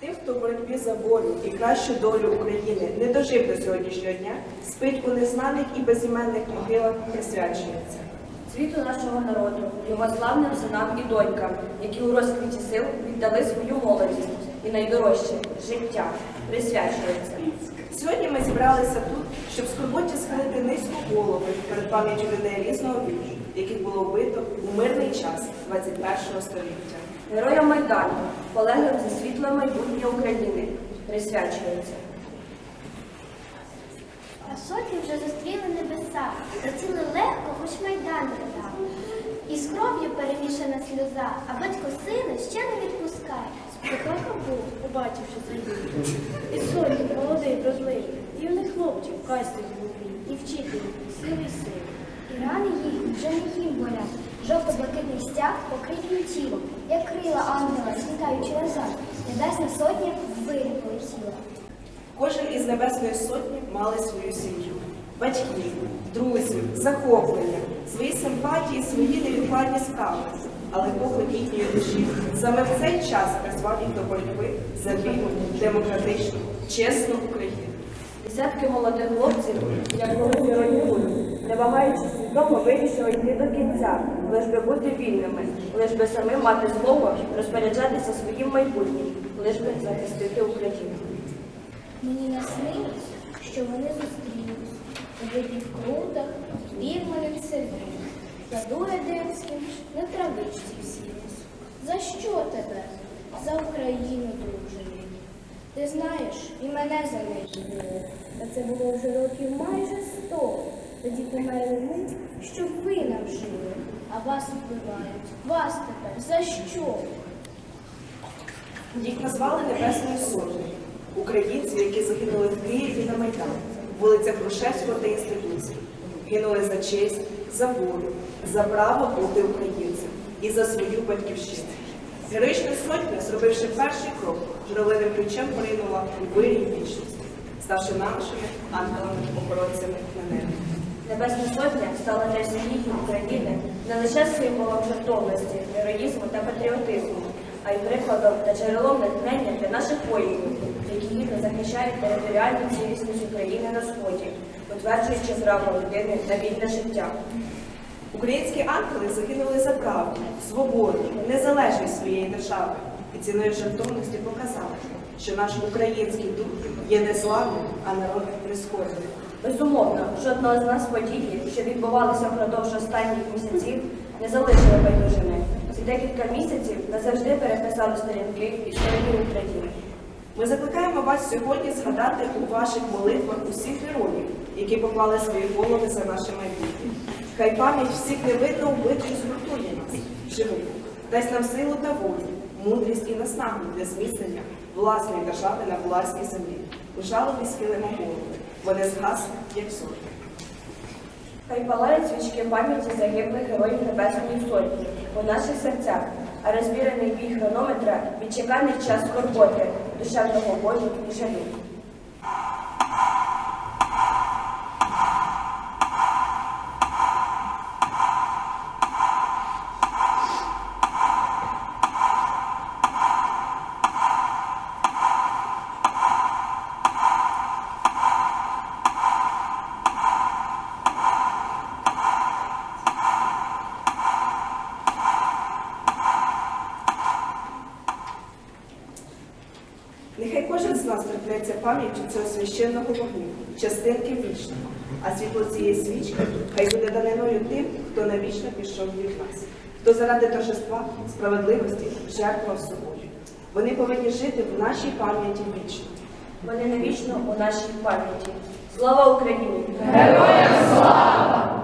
Тим, хто в боротьбі за волю і кращу долю України не дожив до сьогоднішнього дня, спить у незнаних і безіменних могилах присвячується. Світу нашого народу, його славним синам і донькам, які у розквіті сил віддали свою молодість і найдорожче життя, присвячується. Сьогодні ми зібралися тут, щоб в скорботі схилити низьку голови перед пам'яттю людей різного віку, яких було вбито у мирний час 21 століття. Героям Майдану, полеглим за світле майбутнє України, присвячується. А сотні вже зустріли небеса, летіли легко, хоч майдан ридав. І з кров'ю перемішана сльоза, а батько сина ще не відпускає. Спитака був, побачивши загибель. І сотні, молодий, вродливий, юний глупий, і вчитель, сивий син. І рани їх вже не їм болять. Жовто-блакитний стяг покрив тіло, як крила ангела, злітаючи назад. Небесна сотня вирі полетіла. Кожен із Небесної Сотні мали свою сім'ю, батьків, друзів, захоплення, свої симпатії, свої невідкладні справи. Але поклик їхньої душі саме в цей час призвав їх до боротьби за вільну, демократичну, чесну Україну. Десятки молодих хлопців, як молоді герої, не вагаючись свідомо, вирішили йти до кінця, лиш би бути вільними, лиш би самим мати змогу розпоряджатися своїм майбутнім, лиш би захистити Україну. Мені наснилось, що вони зустрілись у виді в крутах, вірманим селі, саду Едемським, на травичці всілись. За що тебе? За Україну, друже. Ти знаєш, і мене за неї було. Та це було вже років майже сто. Тоді померли ми, щоб ви нам жили. А вас вбивають. Вас тепер за що? Їх назвали Небесною Сотнею. Українців, які загинули в Києві на Майдані, вулицях Грушевського та інституції. Гинули за честь, за волю, за право бути українцем і за свою батьківщину. Героїчна сотня, зробивши перший крок, журавлиним ключем поринула у вирій вічності, ставши нашими ангелами-охоронцями на небі. Небесна Сотня стала для всієї України не лише символом жертовності, героїзму та патріотизму, а й прикладом та джерелом натхнення для наших воїнів, які гідно захищають територіальну цілісність України на сході, утверджуючи право людини на вільне життя. Українські ангели загинули за правду, свободу, незалежність своєї держави і ціною жертовності показали, що наш український дух є не славним, а народ прискорений. Безумовно, жодного з нас події, що відбувалися впродовж останніх місяців, не залишили байдужими. Ці декілька місяців назавжди переписали сторінки історії України. Ми закликаємо вас сьогодні згадати у ваших молитвах усіх героїв, які поклали свої голови за наше майбутнє. Хай пам'ять всіх невидно вбитих згуртує нас, живих, дасть нам силу та волю, мудрість і наснагу для зміцнення власної держави на власній землі. У жалобі схилимо голови, вони згаснуть, як зорі. Хай палають свічки пам'яті загиблих героїв Небесної Сотні у наших серцях, а розмірений бій хронометра відчеканить час скорботи, душевного болю і жалю. Кожен з нас торкнеться пам'яттю цього священного вогню, частинки вічного, а світло цієї свічки хай буде даниною тим, хто навічно пішов від нас, хто заради торжества, справедливості жертвував собою. Вони повинні жити в нашій пам'яті вічно. Вони навічно у нашій пам'яті. Слава Україні! Героям слава!